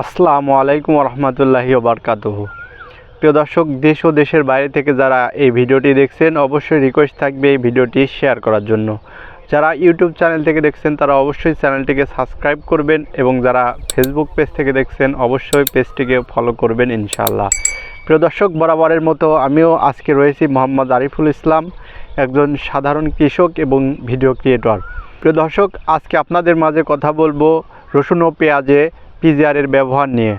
আসসালামু আলাইকুম রহমতুল্লাহি বারকাতুহ প্রিয় দর্শক, দেশ ও দেশের বাইরে থেকে যারা এই ভিডিওটি দেখছেন, অবশ্যই রিকোয়েস্ট থাকবে এই ভিডিওটি শেয়ার করার জন্য। যারা ইউটিউব চ্যানেল থেকে দেখছেন, তারা অবশ্যই চ্যানেলটিকে সাবস্ক্রাইব করবেন এবং যারা ফেসবুক পেজ থেকে দেখছেন, অবশ্যই পেজটিকে ফলো করবেন ইনশাআল্লাহ। প্রিয় দর্শক, বরাবরের মতো আমিও আজকে রয়েছি মোহাম্মদ আরিফুল ইসলাম, একজন সাধারণ কৃষক এবং ভিডিও ক্রিয়েটর। প্রিয় দর্শক, আজকে আপনাদের মাঝে কথা বলব রসুন ও পেঁয়াজে পিজিআরের ব্যবহার নিয়ে।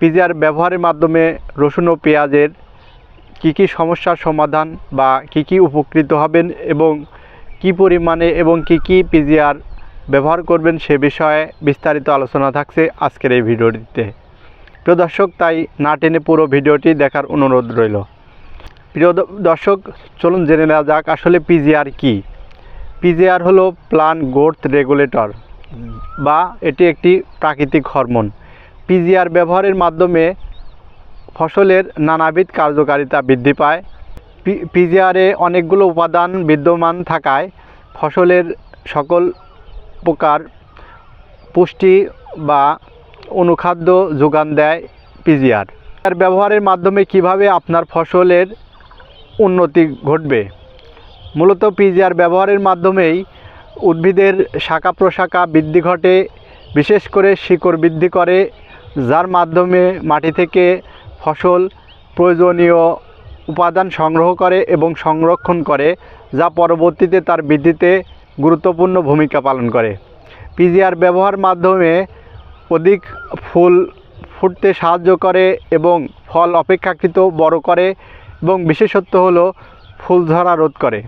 পিজিআর ব্যবহারের মাধ্যমে রসুন ও পেঁয়াজের কী কী সমস্যার সমাধান বা কী কী উপকৃত হবেন এবং কি পরিমাণে এবং কি কি পিজিআর ব্যবহার করবেন সে বিষয়ে বিস্তারিত আলোচনা থাকছে আজকের এই ভিডিওটিতে। প্রিয় দর্শক, তাই না টেনে পুরো ভিডিওটি দেখার অনুরোধ রইল। প্রিয় দর্শক, চলুন জেনে নেওয়া যাক আসলে পিজিআর কি। পিজিআর হলো প্লান গ্রোথ রেগুলেটর বা এটি একটি প্রাকৃতিক হরমোন। পিজিআর ব্যবহারের মাধ্যমে ফসলের নানাবিধ কার্যকারিতা বৃদ্ধি পায়। পিজিআরে অনেকগুলো উপাদান বিদ্যমান থাকায় ফসলের সকল প্রকার পুষ্টি বা অনুখাদ্য যোগান দেয় পিজিআর। এর ব্যবহারের মাধ্যমে কীভাবে আপনার ফসলের উন্নতি ঘটবে? মূলত পিজিআর ব্যবহারের মাধ্যমেই উদ্ভিদের শাখা প্রশাখা বৃদ্ধি ঘটে, বিশেষ করে শিকড় বৃদ্ধি করে, যার মাধ্যমে মাটি থেকে ফসল প্রয়োজনীয় উপাদান সংগ্রহ করে এবং সংরক্ষণ করে, যা পরবর্তীতে তার বৃদ্ধিতে গুরুত্বপূর্ণ ভূমিকা পালন করে। পিজিআর ব্যবহার মাধ্যমে অধিক ফুল ফুটতে সাহায্য করে এবং ফল অপেক্ষাকৃত বড় করে এবং বিশেষত্ব হলো ফুল ধরা রোধ করে।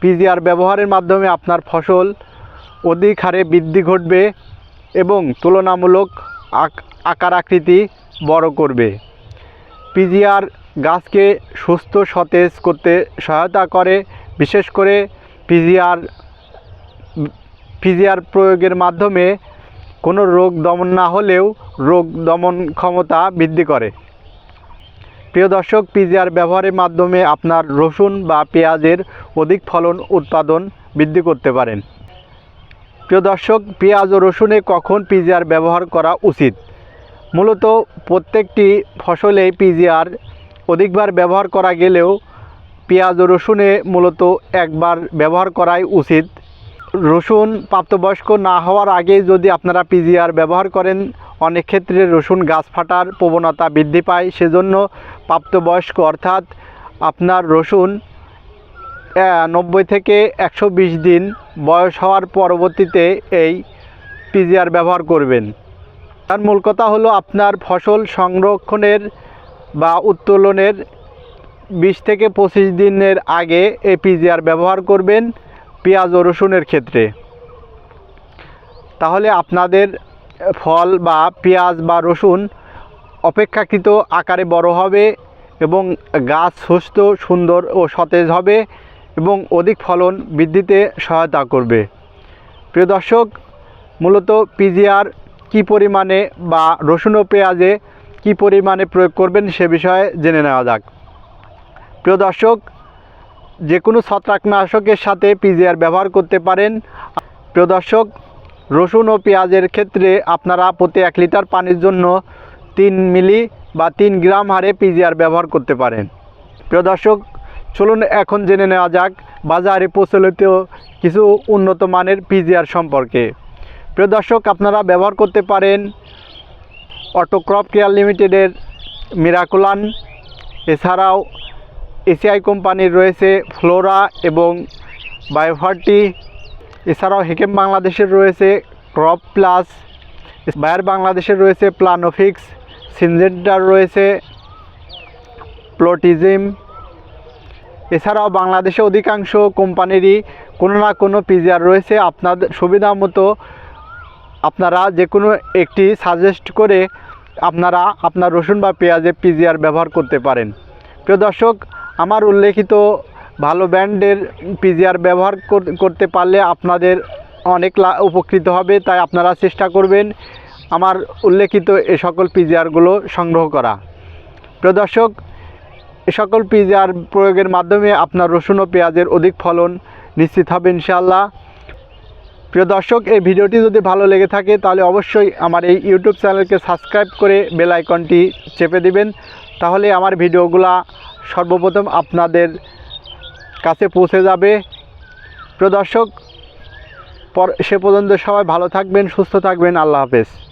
পিজিআর ব্যবহারের মাধ্যমে আপনার ফসল অধিক হারে বৃদ্ধি ঘটবে এবং তুলনামূলক আক- আকার আকৃতি বড় করবে। পিজিআর গাছকে সুস্থ সতেজ করতে সহায়তা করে, বিশেষ করে পিজিআর পিজিআর প্রয়োগের মাধ্যমে কোনো রোগ দমন না হলেও রোগ দমন ক্ষমতা বৃদ্ধি করে। প্রিয় দর্শক, পিজিআর ব্যবহারের মাধ্যমে আপনার রসুন বা পেঁয়াজের অধিক ফলন উৎপাদন বৃদ্ধি করতে পারেন। প্রিয় দর্শক, পেঁয়াজ ও রসুনে কখন পিজিআর ব্যবহার করা উচিত? মূলত প্রত্যেকটি ফসলে পিজিআর অধিকবার ব্যবহার করা গেলেও পেঁয়াজ ও রসুনে মূলত একবার ব্যবহার করাই উচিত। রসুন প্রাপ্তবয়স্ক না হওয়ার আগে যদি আপনারা পিজিআর ব্যবহার করেন, অনেক ক্ষেত্রে রসুন গাছ ফাটার প্রবণতা বৃদ্ধি পায়। সেজন্য প্রাপ্তবয়স্ক অর্থাৎ আপনার রসুন নব্বই থেকে একশো বিশ দিন বয়স হওয়ার পরবর্তীতে এই পিজিআর ব্যবহার করবেন। তার মূল কথা হলো আপনার ফসল সংরক্ষণের বা উত্তোলনের বিশ থেকে পঁচিশ দিনের আগে এই পিজিআর ব্যবহার করবেন। পেঁয়াজ ও রসুনের ক্ষেত্রে। তাহলে আপনাদের ফল বা পেঁয়াজ বা রসুন অপেক্ষাকৃত আকারে বড় হবে এবং গাছ সুস্থ, সুন্দর ও সতেজ হবে এবং অধিক ফলন বৃদ্ধিতে সহায়তা করবে। প্রিয় দর্শক, মূলত পিজিআর কী পরিমাণে বা রসুন ও পেঁয়াজে কী পরিমাণে প্রয়োগ করবেন সে বিষয়ে জেনে নেওয়া যাক। প্রিয় দর্শক যে কোনো ছত্রাকনাশকের সাথে পিজিআর ব্যবহার করতে পারেন। প্রিয় দর্শক, রসুন ও পেঁয়াজের ক্ষেত্রে আপনারা প্রতি এক লিটার পানির জন্য তিন মিলি বা তিন গ্রাম হারে পিজিআর ব্যবহার করতে পারেন। প্রিয় দর্শক, চলুন এখন জেনে নেওয়া যাক বাজারে প্রচলিত কিছু উন্নত মানের পিজিআর সম্পর্কে। প্রিয় দর্শক, আপনারা ব্যবহার করতে পারেন অটোক্রপ কেয়ার লিমিটেডের মিরাকুলান। এছাড়াও এসিআই কোম্পানির রয়েছে ফ্লোরা এবং বায়োভার্টি এছাড়াও হেকেম বাংলাদেশের রয়েছে ক্রপ প্লাস। বায়ার বাংলাদেশের রয়েছে প্লানোফিক্স। সিনজেন্টার রয়েছে প্লোটিজিম। এছাড়াও বাংলাদেশে অধিকাংশ কোম্পানিরই কোনো না কোনো পিজিআর রয়েছে। আপনাদের সুবিধা মতো আপনারা যে কোনো একটি সাজেস্ট করে আপনারা আপনার রসুন বা পেঁয়াজে পিজিআর ব্যবহার করতে পারেন। প্রিয় দর্শক আমার উল্লেখিত ভালো ব্র্যান্ডের পিজিআর ব্যবহার করতে পারলে আপনাদের অনেক উপকৃত হবে, তাই আপনারা চেষ্টা করবেন আমার উল্লেখিত এ সকল পিজিআরগুলো সংগ্রহ করা। প্রিয় দর্শক, এ সকল পিজিআর প্রয়োগের মাধ্যমে আপনার রসুন ও পেঁয়াজের অধিক ফলন নিশ্চিত হবে ইনশাআল্লাহ। প্রিয় দর্শক, এই ভিডিওটি যদি ভালো লেগে থাকে, তাহলে অবশ্যই আমার এই ইউটিউব চ্যানেলকে সাবস্ক্রাইব করে বেল আইকনটি চেপে দিবেন। তাহলে আমার ভিডিওগুলা সর্বপ্রথম আপনাদের কাছে পৌঁছে যাবে। প্রদর্শক পর সে পর্যন্ত সবাই ভালো থাকবেন, সুস্থ থাকবেন। আল্লাহ হাফেজ।